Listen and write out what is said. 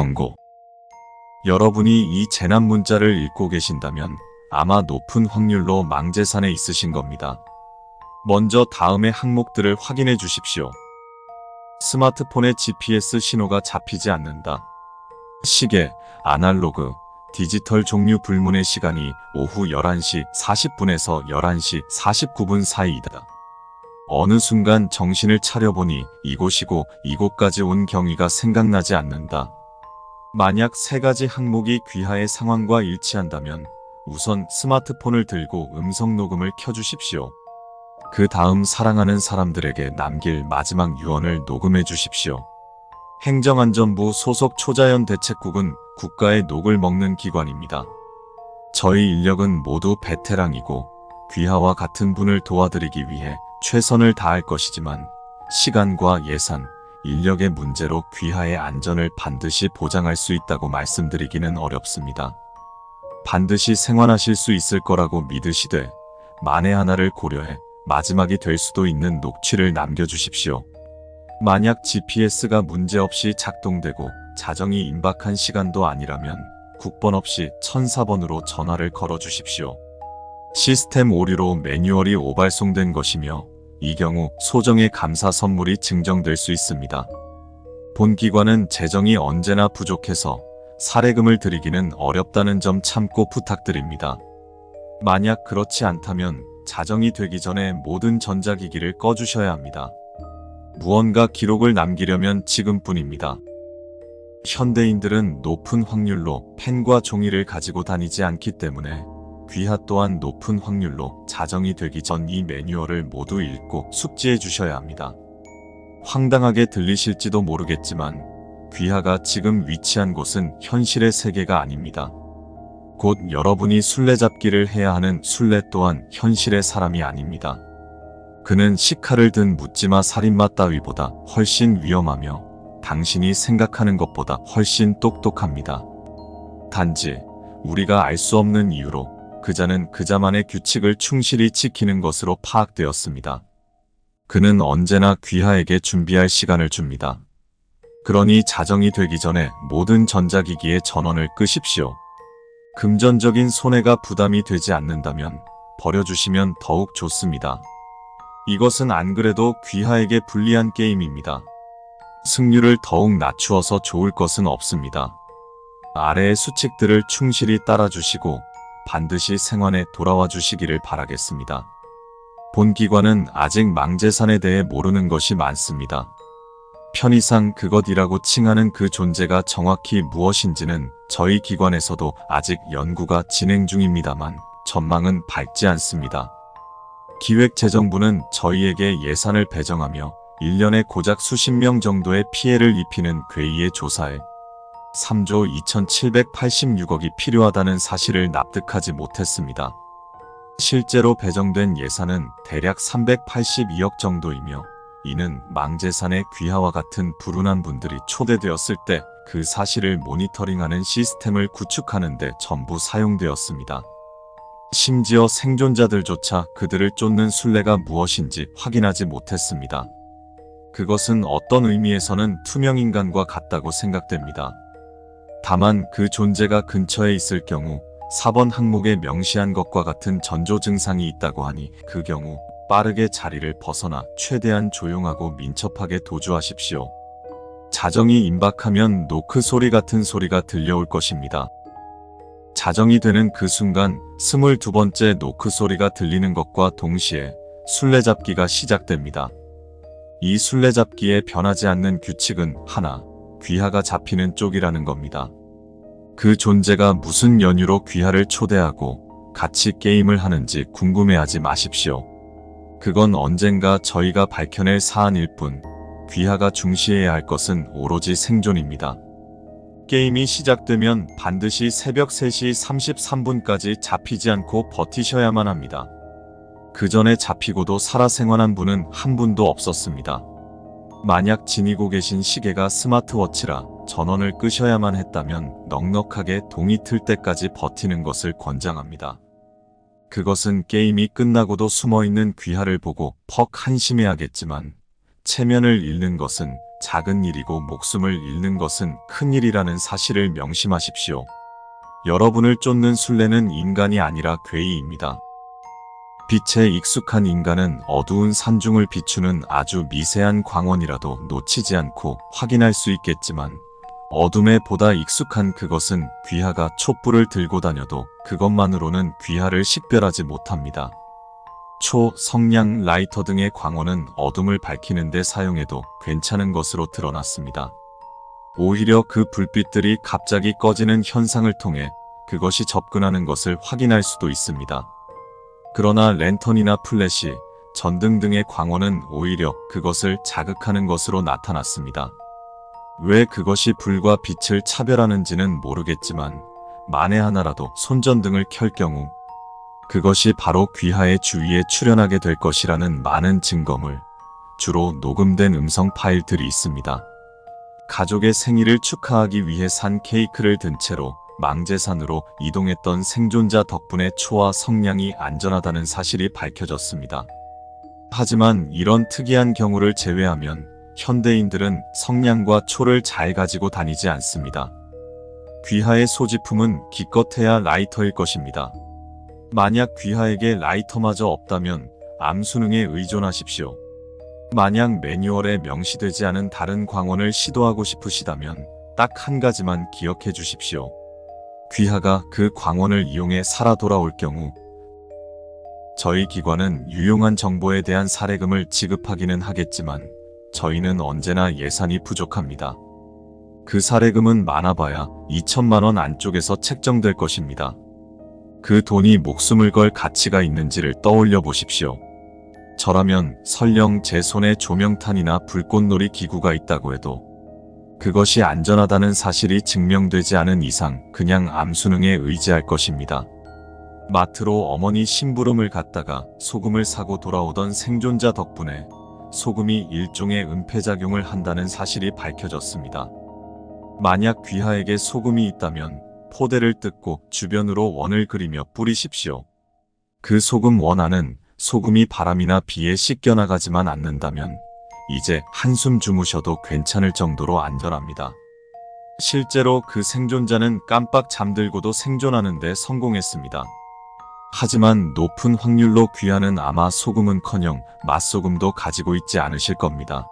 경고. 여러분이 이 재난 문자를 읽고 계신다면 아마 높은 확률로 망제산에 있으신 겁니다. 먼저 다음의 항목들을 확인해 주십시오. 스마트폰의 GPS 신호가 잡히지 않는다. 시계, 아날로그, 디지털 종류 불문의 시간이 오후 11시 40분에서 11시 49분 사이이다. 어느 순간 정신을 차려보니 이곳이고 이곳까지 온 경위가 생각나지 않는다. 만약 세 가지 항목이 귀하의 상황과 일치한다면 우선 스마트폰을 들고 음성 녹음을 켜주십시오. 그 다음 사랑하는 사람들에게 남길 마지막 유언을 녹음해 주십시오. 행정안전부 소속 초자연 대책국은 국가의 녹을 먹는 기관입니다. 저희 인력은 모두 베테랑이고 귀하와 같은 분을 도와드리기 위해 최선을 다할 것이지만 시간과 예산, 인력의 문제로 귀하의 안전을 반드시 보장할 수 있다고 말씀드리기는 어렵습니다. 반드시 생활하실 수 있을 거라고 믿으시되 만에 하나를 고려해 마지막이 될 수도 있는 녹취를 남겨주십시오. 만약 GPS가 문제없이 작동되고 자정이 임박한 시간도 아니라면 국번 없이 1004번으로 전화를 걸어 주십시오. 시스템 오류로 매뉴얼이 오발송된 것이며 이 경우 소정의 감사 선물이 증정될 수 있습니다. 본 기관은 재정이 언제나 부족해서 사례금을 드리기는 어렵다는 점 참고 부탁드립니다. 만약 그렇지 않다면 자정이 되기 전에 모든 전자기기를 꺼주셔야 합니다. 무언가 기록을 남기려면 지금뿐입니다. 현대인들은 높은 확률로 펜과 종이를 가지고 다니지 않기 때문에 귀하 또한 높은 확률로 자정이 되기 전 이 매뉴얼을 모두 읽고 숙지해 주셔야 합니다. 황당하게 들리실지도 모르겠지만 귀하가 지금 위치한 곳은 현실의 세계가 아닙니다. 곧 여러분이 술래잡기를 해야 하는 술래 또한 현실의 사람이 아닙니다. 그는 시칼을 든 묻지마 살인마 따위보다 훨씬 위험하며 당신이 생각하는 것보다 훨씬 똑똑합니다. 단지 우리가 알 수 없는 이유로 그자는 그자만의 규칙을 충실히 지키는 것으로 파악되었습니다. 그는 언제나 귀하에게 준비할 시간을 줍니다. 그러니 자정이 되기 전에 모든 전자기기의 전원을 끄십시오. 금전적인 손해가 부담이 되지 않는다면 버려주시면 더욱 좋습니다. 이것은 안 그래도 귀하에게 불리한 게임입니다. 승률을 더욱 낮추어서 좋을 것은 없습니다. 아래의 수칙들을 충실히 따라주시고 반드시 생활에 돌아와 주시기를 바라겠습니다. 본 기관은 아직 망제산에 대해 모르는 것이 많습니다. 편의상 그것이라고 칭하는 그 존재가 정확히 무엇인지는 저희 기관에서도 아직 연구가 진행 중입니다만 전망은 밝지 않습니다. 기획재정부는 저희에게 예산을 배정하며 1년에 고작 수십 명 정도의 피해를 입히는 괴이의 조사에 3조 2786억이 필요하다는 사실을 납득하지 못했습니다. 실제로 배정된 예산은 대략 382억 정도이며 이는 망제산의 귀하와 같은 불운한 분들이 초대되었을 때 그 사실을 모니터링하는 시스템을 구축하는 데 전부 사용되었습니다. 심지어 생존자들조차 그들을 쫓는 순례가 무엇인지 확인하지 못했습니다. 그것은 어떤 의미에서는 투명인간과 같다고 생각됩니다. 다만 그 존재가 근처에 있을 경우 4번 항목에 명시한 것과 같은 전조 증상이 있다고 하니 그 경우 빠르게 자리를 벗어나 최대한 조용하고 민첩하게 도주하십시오. 자정이 임박하면 노크 소리 같은 소리가 들려올 것입니다. 자정이 되는 그 순간 22번째 노크 소리가 들리는 것과 동시에 술래잡기가 시작됩니다. 이 술래잡기에 변하지 않는 규칙은 하나, 귀하가 잡히는 쪽이라는 겁니다. 그 존재가 무슨 연유로 귀하를 초대하고 같이 게임을 하는지 궁금해하지 마십시오. 그건 언젠가 저희가 밝혀낼 사안일 뿐, 귀하가 중시해야 할 것은 오로지 생존입니다. 게임이 시작되면 반드시 새벽 3시 33분까지 잡히지 않고 버티셔야만 합니다. 그 전에 잡히고도 살아 생활한 분은 한 분도 없었습니다. 만약 지니고 계신 시계가 스마트워치라 전원을 끄셔야만 했다면 넉넉하게 동이 틀 때까지 버티는 것을 권장합니다. 그것은 게임이 끝나고도 숨어있는 귀하를 보고 퍽 한심해하겠지만 체면을 잃는 것은 작은 일이고 목숨을 잃는 것은 큰 일이라는 사실을 명심하십시오. 여러분을 쫓는 술래는 인간이 아니라 괴이입니다. 빛에 익숙한 인간은 어두운 산중을 비추는 아주 미세한 광원이라도 놓치지 않고 확인할 수 있겠지만 어둠에 보다 익숙한 그것은 귀하가 촛불을 들고 다녀도 그것만으로는 귀하를 식별하지 못합니다. 초, 성냥, 라이터 등의 광원은 어둠을 밝히는 데 사용해도 괜찮은 것으로 드러났습니다. 오히려 그 불빛들이 갑자기 꺼지는 현상을 통해 그것이 접근하는 것을 확인할 수도 있습니다. 그러나 랜턴이나 플래시, 전등 등의 광원은 오히려 그것을 자극하는 것으로 나타났습니다. 왜 그것이 불과 빛을 차별하는지는 모르겠지만 만에 하나라도 손전등을 켤 경우 그것이 바로 귀하의 주위에 출현하게 될 것이라는 많은 증거물, 주로 녹음된 음성 파일들이 있습니다. 가족의 생일을 축하하기 위해 산 케이크를 든 채로 망제산으로 이동했던 생존자 덕분에 초와 성냥이 안전하다는 사실이 밝혀졌습니다. 하지만 이런 특이한 경우를 제외하면 현대인들은 성냥과 초를 잘 가지고 다니지 않습니다. 귀하의 소지품은 기껏해야 라이터일 것입니다. 만약 귀하에게 라이터마저 없다면 암수능에 의존하십시오. 만약 매뉴얼에 명시되지 않은 다른 광원을 시도하고 싶으시다면 딱 한 가지만 기억해 주십시오. 귀하가 그 광원을 이용해 살아 돌아올 경우 저희 기관은 유용한 정보에 대한 사례금을 지급하기는 하겠지만 저희는 언제나 예산이 부족합니다. 그 사례금은 많아봐야 2천만 원 안쪽에서 책정될 것입니다. 그 돈이 목숨을 걸 가치가 있는지를 떠올려 보십시오. 저라면 설령 제 손에 조명탄이나 불꽃놀이 기구가 있다고 해도 그것이 안전하다는 사실이 증명되지 않은 이상 그냥 암수능에 의지할 것입니다. 마트로 어머니 심부름을 갔다가 소금을 사고 돌아오던 생존자 덕분에 소금이 일종의 은폐작용을 한다는 사실이 밝혀졌습니다. 만약 귀하에게 소금이 있다면 포대를 뜯고 주변으로 원을 그리며 뿌리십시오. 그 소금 원 안은 소금이 바람이나 비에 씻겨나가지만 않는다면 이제 한숨 주무셔도 괜찮을 정도로 안전합니다. 실제로 그 생존자는 깜빡 잠들고도 생존하는데 성공했습니다. 하지만 높은 확률로 귀하는 아마 소금은커녕 맛소금도 가지고 있지 않으실 겁니다.